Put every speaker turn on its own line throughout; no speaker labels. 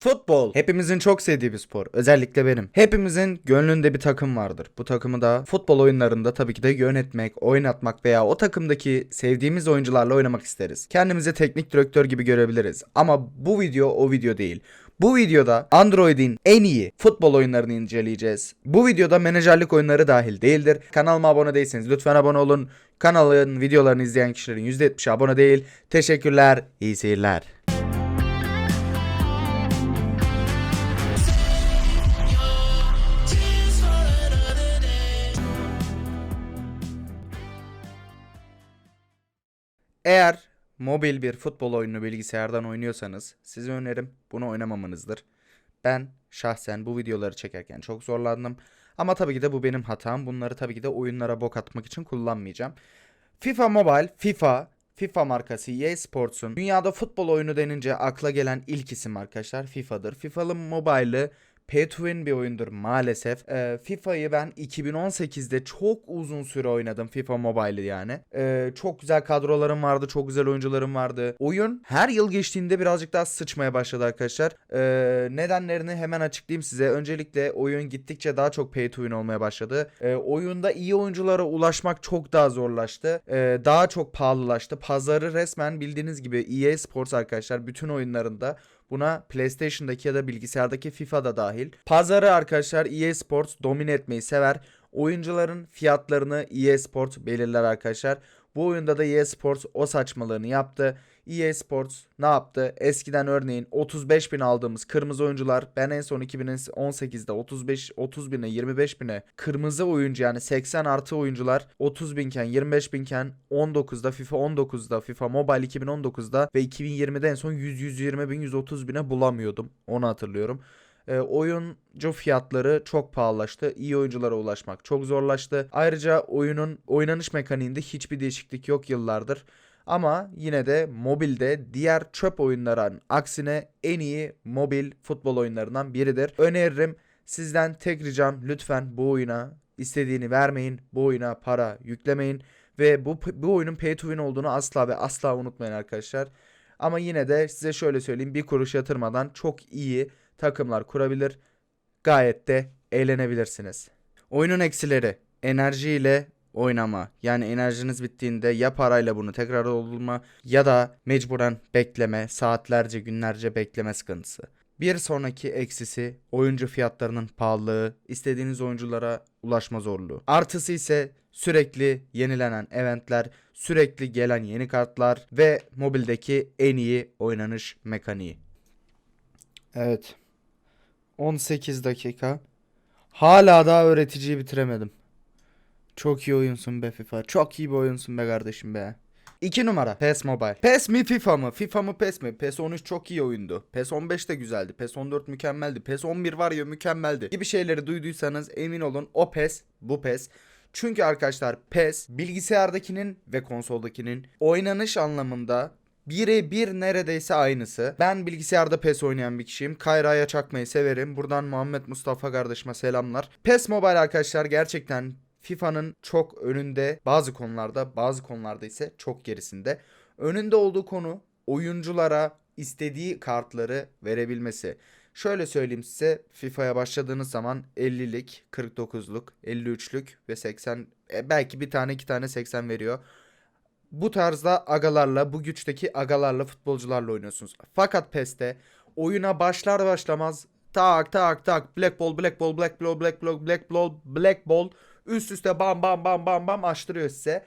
Futbol hepimizin çok sevdiği bir spor. Özellikle benim. Hepimizin gönlünde bir takım vardır. Bu takımı da futbol oyunlarında tabii ki de yönetmek, oynatmak veya o takımdaki sevdiğimiz oyuncularla oynamak isteriz. Kendimizi teknik direktör gibi görebiliriz. Ama bu video o video değil. Bu videoda Android'in en iyi futbol oyunlarını inceleyeceğiz. Bu videoda menajerlik oyunları dahil değildir. Kanalıma abone değilseniz lütfen abone olun. Kanalın videolarını izleyen kişilerin %70'i abone değil. Teşekkürler, iyi seyirler. Eğer mobil bir futbol oyununu bilgisayardan oynuyorsanız size önerim bunu oynamamanızdır. Ben şahsen bu videoları çekerken çok zorlandım. Ama tabii ki de bu benim hatam. Bunları tabii ki de oyunlara bok atmak için kullanmayacağım. FIFA Mobile, FIFA, FIFA markası EA Sports'un dünyada futbol oyunu denince akla gelen ilk isim arkadaşlar FIFA'dır. FIFA'lı Mobile'ı Pay to win bir oyundur maalesef. Ee, FIFA'yı ben 2018'de çok uzun süre oynadım. FIFA Mobile'ı yani. Ee, çok güzel kadrolarım vardı. Çok güzel oyuncularım vardı. Oyun her yıl geçtiğinde birazcık daha sıçmaya başladı arkadaşlar. Ee, nedenlerini hemen açıklayayım size. Öncelikle oyun gittikçe daha çok pay to win olmaya başladı. Ee, oyunda iyi oyunculara ulaşmak çok daha zorlaştı. Ee, daha çok pahalılaştı. Pazarı resmen bildiğiniz gibi EA Sports arkadaşlar bütün oyunlarında Buna PlayStation'daki ya da bilgisayardaki FIFA'da dahil. Pazarı arkadaşlar EA Sports domine etmeyi sever. Oyuncuların fiyatlarını EA Sports belirler arkadaşlar. Bu oyunda da EA Sports o saçmalığını yaptı. EA Sports ne yaptı? Eskiden örneğin 35 bin aldığımız kırmızı oyuncular ben en son 2018'de 35 30 bine 25 bine kırmızı oyuncu yani 80 artı oyuncular 30 binken 25 binken 19'da FIFA 19'da FIFA Mobile 2019'da ve 2020'de en son 100 120 bin 130 bine bulamıyordum. Onu hatırlıyorum. E, oyuncu fiyatları çok pahalılaştı. İyi oyunculara ulaşmak çok zorlaştı. Ayrıca oyunun oynanış mekaniğinde hiçbir değişiklik yok yıllardır. Ama yine de mobilde diğer çöp oyunların aksine en iyi mobil futbol oyunlarından biridir. Öneririm sizden tek ricam lütfen bu oyuna istediğini vermeyin. Bu oyuna para yüklemeyin. Ve bu, bu oyunun pay to win olduğunu asla ve asla unutmayın arkadaşlar. Ama yine de size şöyle söyleyeyim bir kuruş yatırmadan çok iyi takımlar kurabilir. Gayet de eğlenebilirsiniz. Oyunun eksileri enerjiyle oynama. Yani enerjiniz bittiğinde ya parayla bunu tekrar doldurma ya da mecburen bekleme, saatlerce günlerce bekleme sıkıntısı. Bir sonraki eksisi oyuncu fiyatlarının pahalılığı, istediğiniz oyunculara ulaşma zorluğu. Artısı ise sürekli yenilenen eventler, sürekli gelen yeni kartlar ve mobildeki en iyi oynanış mekaniği. Evet. 18 dakika. Hala daha öğreticiyi bitiremedim. Çok iyi oyunsun be FIFA. Çok iyi bir oyunsun be kardeşim be. 2 numara PES Mobile. PES mi FIFA mı? FIFA mı PES mi? PES 13 çok iyi oyundu. PES 15 de güzeldi. PES 14 mükemmeldi. PES 11 var ya mükemmeldi. Gibi şeyleri duyduysanız emin olun o PES bu PES. Çünkü arkadaşlar PES bilgisayardakinin ve konsoldakinin oynanış anlamında birebir neredeyse aynısı. Ben bilgisayarda PES oynayan bir kişiyim. Kayra'ya çakmayı severim. Buradan Muhammed Mustafa kardeşime selamlar. PES Mobile arkadaşlar gerçekten FIFA'nın çok önünde bazı konularda, bazı konularda ise çok gerisinde. Önünde olduğu konu oyunculara istediği kartları verebilmesi. Şöyle söyleyeyim size FIFA'ya başladığınız zaman 50'lik, 49'luk, 53'lük ve 80 e, belki bir tane iki tane 80 veriyor. Bu tarzda agalarla, bu güçteki agalarla futbolcularla oynuyorsunuz. Fakat PES'te oyuna başlar başlamaz tak tak tak black ball black ball black ball black ball black ball black ball üst üste bam bam bam bam bam açtırıyor size.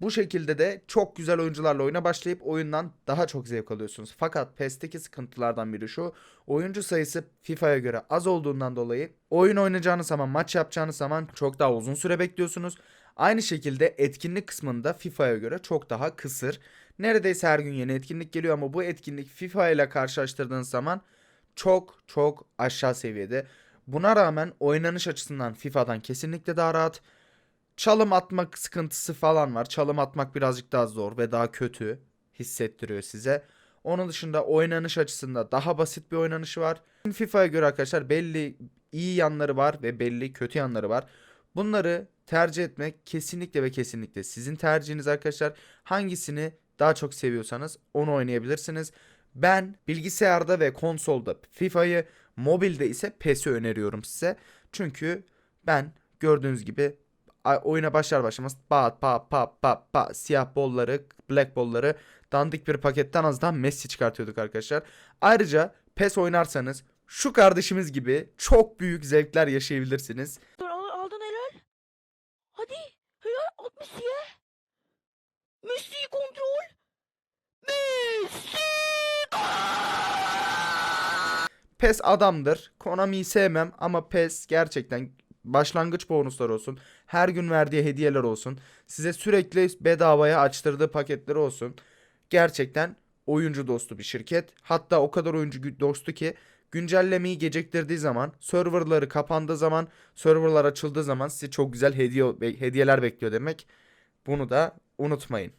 Bu şekilde de çok güzel oyuncularla oyuna başlayıp oyundan daha çok zevk alıyorsunuz. Fakat PES'teki sıkıntılardan biri şu. Oyuncu sayısı FIFA'ya göre az olduğundan dolayı oyun oynayacağınız zaman, maç yapacağınız zaman çok daha uzun süre bekliyorsunuz. Aynı şekilde etkinlik kısmında FIFA'ya göre çok daha kısır. Neredeyse her gün yeni etkinlik geliyor ama bu etkinlik FIFA ile karşılaştırdığınız zaman çok çok aşağı seviyede. Buna rağmen oynanış açısından FIFA'dan kesinlikle daha rahat. Çalım atmak sıkıntısı falan var. Çalım atmak birazcık daha zor ve daha kötü hissettiriyor size. Onun dışında oynanış açısında daha basit bir oynanışı var. FIFA'ya göre arkadaşlar belli iyi yanları var ve belli kötü yanları var. Bunları tercih etmek kesinlikle ve kesinlikle sizin tercihiniz arkadaşlar. Hangisini daha çok seviyorsanız onu oynayabilirsiniz. Ben bilgisayarda ve konsolda FIFA'yı, mobilde ise PES'i öneriyorum size. Çünkü ben gördüğünüz gibi oyuna başlar başlamaz pa pa pa pa pa siyah bolları, black bolları dandik bir paketten az daha Messi çıkartıyorduk arkadaşlar. Ayrıca PES oynarsanız şu kardeşimiz gibi çok büyük zevkler yaşayabilirsiniz. PES adamdır. Konami'yi sevmem ama PES gerçekten başlangıç bonusları olsun. Her gün verdiği hediyeler olsun. Size sürekli bedavaya açtırdığı paketleri olsun. Gerçekten oyuncu dostu bir şirket. Hatta o kadar oyuncu dostu ki güncellemeyi geciktirdiği zaman, serverları kapandığı zaman, serverlar açıldığı zaman size çok güzel hediye hediyeler bekliyor demek. Bunu da unutmayın.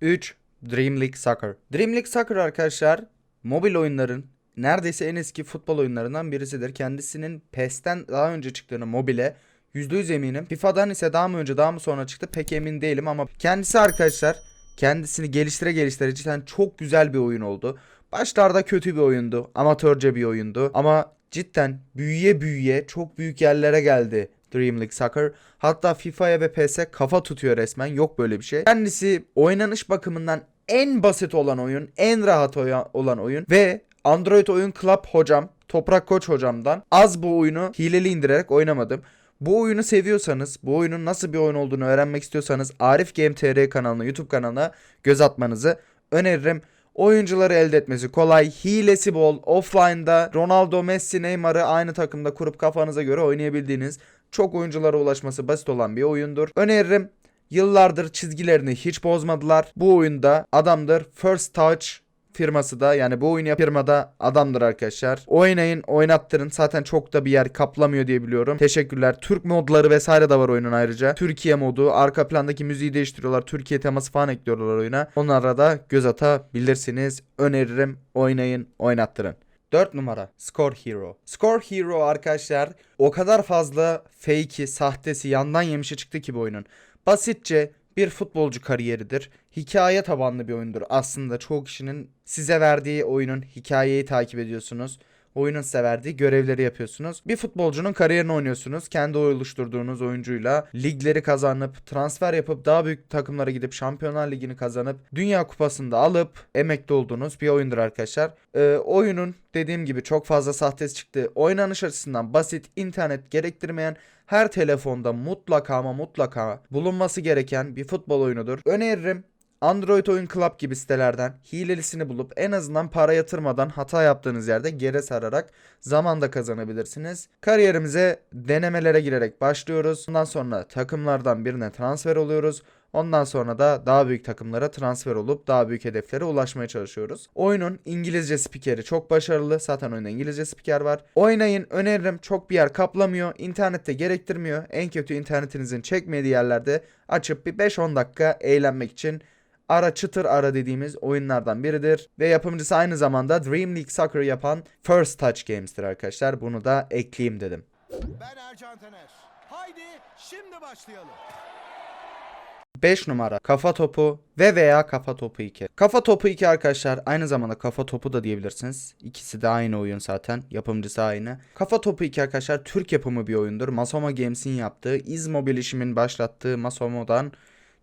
3. Dream League Soccer. Dream League Soccer arkadaşlar mobil oyunların neredeyse en eski futbol oyunlarından birisidir. Kendisinin PES'ten daha önce çıktığını mobile %100 eminim. FIFA'dan ise daha mı önce daha mı sonra çıktı pek emin değilim ama kendisi arkadaşlar kendisini geliştire geliştire cidden çok güzel bir oyun oldu. Başlarda kötü bir oyundu. Amatörce bir oyundu. Ama cidden büyüye büyüye çok büyük yerlere geldi Dream League Soccer. Hatta FIFA'ya ve PES'e kafa tutuyor resmen. Yok böyle bir şey. Kendisi oynanış bakımından en basit olan oyun, en rahat olan oyun ve Android Oyun Club hocam, Toprak Koç hocamdan az bu oyunu hileli indirerek oynamadım. Bu oyunu seviyorsanız, bu oyunun nasıl bir oyun olduğunu öğrenmek istiyorsanız Arif Game TR kanalına, YouTube kanalına göz atmanızı öneririm. Oyuncuları elde etmesi kolay, hilesi bol, offline'da Ronaldo, Messi, Neymar'ı aynı takımda kurup kafanıza göre oynayabildiğiniz çok oyunculara ulaşması basit olan bir oyundur. Öneririm. Yıllardır çizgilerini hiç bozmadılar. Bu oyunda adamdır. First Touch firması da yani bu oyunu firmada adamdır arkadaşlar. Oynayın, oynattırın. Zaten çok da bir yer kaplamıyor diye biliyorum. Teşekkürler. Türk modları vesaire de var oyunun ayrıca. Türkiye modu, arka plandaki müziği değiştiriyorlar. Türkiye teması falan ekliyorlar oyuna. Onlara da göz atabilirsiniz. Öneririm. Oynayın, oynattırın. 4 numara Score Hero. Score Hero arkadaşlar o kadar fazla fake'i, sahtesi, yandan yemişi çıktı ki bu oyunun. Basitçe bir futbolcu kariyeridir. Hikaye tabanlı bir oyundur. Aslında çoğu kişinin size verdiği oyunun hikayeyi takip ediyorsunuz. Oyunun size verdiği görevleri yapıyorsunuz. Bir futbolcunun kariyerini oynuyorsunuz. Kendi oluşturduğunuz oyuncuyla ligleri kazanıp, transfer yapıp daha büyük takımlara gidip Şampiyonlar Ligi'ni kazanıp, Dünya Kupası'nda alıp emekli olduğunuz bir oyundur arkadaşlar. Ee, oyunun dediğim gibi çok fazla sahtesi çıktı. Oynanış açısından basit, internet gerektirmeyen her telefonda mutlaka ama mutlaka bulunması gereken bir futbol oyunudur. Öneririm Android Oyun Club gibi sitelerden hilelisini bulup en azından para yatırmadan hata yaptığınız yerde geri sararak zaman da kazanabilirsiniz. Kariyerimize denemelere girerek başlıyoruz. Ondan sonra takımlardan birine transfer oluyoruz. Ondan sonra da daha büyük takımlara transfer olup daha büyük hedeflere ulaşmaya çalışıyoruz. Oyunun İngilizce spikeri çok başarılı. Zaten oyunda İngilizce spiker var. Oynayın öneririm. Çok bir yer kaplamıyor. İnternette gerektirmiyor. En kötü internetinizin çekmediği yerlerde açıp bir 5-10 dakika eğlenmek için ara çıtır ara dediğimiz oyunlardan biridir. Ve yapımcısı aynı zamanda Dream League Soccer yapan First Touch Games'tir arkadaşlar. Bunu da ekleyeyim dedim.
Ben Ercan Taner. Haydi şimdi başlayalım.
5 numara kafa topu ve veya kafa topu 2. Kafa topu 2 arkadaşlar aynı zamanda kafa topu da diyebilirsiniz. İkisi de aynı oyun zaten. Yapımcısı aynı. Kafa topu 2 arkadaşlar Türk yapımı bir oyundur. Masoma Games'in yaptığı, İzmo bilişimin başlattığı Masomo'dan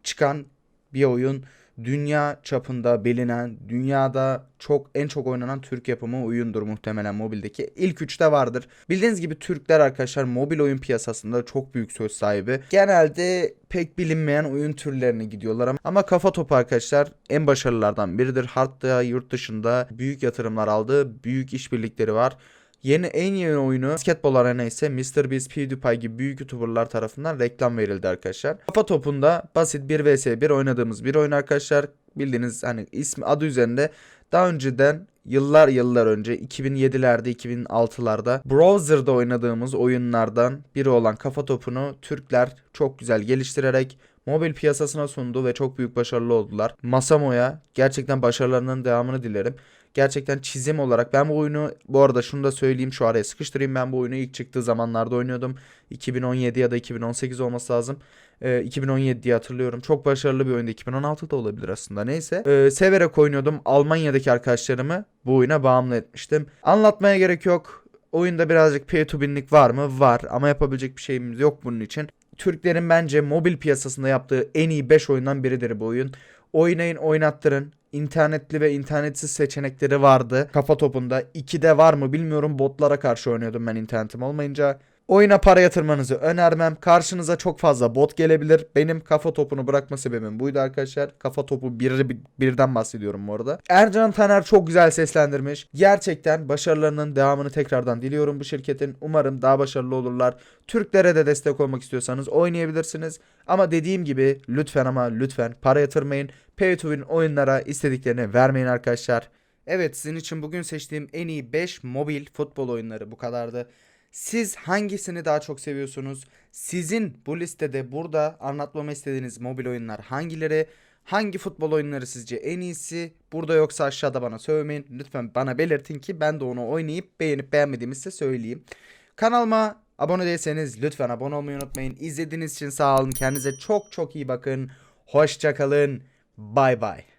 çıkan bir oyun. Dünya çapında bilinen, dünyada çok en çok oynanan Türk yapımı oyundur muhtemelen mobildeki. İlk üçte vardır. Bildiğiniz gibi Türkler arkadaşlar mobil oyun piyasasında çok büyük söz sahibi. Genelde pek bilinmeyen oyun türlerine gidiyorlar ama, ama kafa topu arkadaşlar en başarılılardan biridir. Hatta yurt dışında büyük yatırımlar aldı. Büyük işbirlikleri var. Yeni en yeni oyunu Basketbol Arena ise MrBeast, PewDiePie gibi büyük YouTuber'lar tarafından reklam verildi arkadaşlar. Kafa topunda basit 1 vs 1 oynadığımız bir oyun arkadaşlar. Bildiğiniz hani ismi adı üzerinde daha önceden yıllar yıllar önce 2007'lerde 2006'larda browser'da oynadığımız oyunlardan biri olan kafa topunu Türkler çok güzel geliştirerek mobil piyasasına sundu ve çok büyük başarılı oldular. Masamo'ya gerçekten başarılarının devamını dilerim. Gerçekten çizim olarak ben bu oyunu bu arada şunu da söyleyeyim şu araya sıkıştırayım ben bu oyunu ilk çıktığı zamanlarda oynuyordum. 2017 ya da 2018 olması lazım. Ee, 2017 diye hatırlıyorum. Çok başarılı bir oyundu. 2016 da olabilir aslında. Neyse. Ee, severek oynuyordum. Almanya'daki arkadaşlarımı bu oyuna bağımlı etmiştim. Anlatmaya gerek yok. Oyunda birazcık pay to win'lik var mı? Var. Ama yapabilecek bir şeyimiz yok bunun için. Türklerin bence mobil piyasasında yaptığı en iyi 5 oyundan biridir bu oyun. Oynayın oynattırın. İnternetli ve internetsiz seçenekleri vardı. Kafa topunda. 2'de var mı bilmiyorum. Botlara karşı oynuyordum ben internetim olmayınca. Oyuna para yatırmanızı önermem. Karşınıza çok fazla bot gelebilir. Benim kafa topunu bırakma sebebim buydu arkadaşlar. Kafa topu bir, birden bahsediyorum bu arada. Ercan Taner çok güzel seslendirmiş. Gerçekten başarılarının devamını tekrardan diliyorum bu şirketin. Umarım daha başarılı olurlar. Türklere de destek olmak istiyorsanız oynayabilirsiniz. Ama dediğim gibi lütfen ama lütfen para yatırmayın. Pay to win oyunlara istediklerini vermeyin arkadaşlar. Evet sizin için bugün seçtiğim en iyi 5 mobil futbol oyunları bu kadardı. Siz hangisini daha çok seviyorsunuz? Sizin bu listede burada anlatmamı istediğiniz mobil oyunlar hangileri? Hangi futbol oyunları sizce en iyisi? Burada yoksa aşağıda bana söylemeyin. Lütfen bana belirtin ki ben de onu oynayıp beğenip beğenmediğimi size söyleyeyim. Kanalıma abone değilseniz lütfen abone olmayı unutmayın. İzlediğiniz için sağ olun. Kendinize çok çok iyi bakın. Hoşçakalın. Bay bay.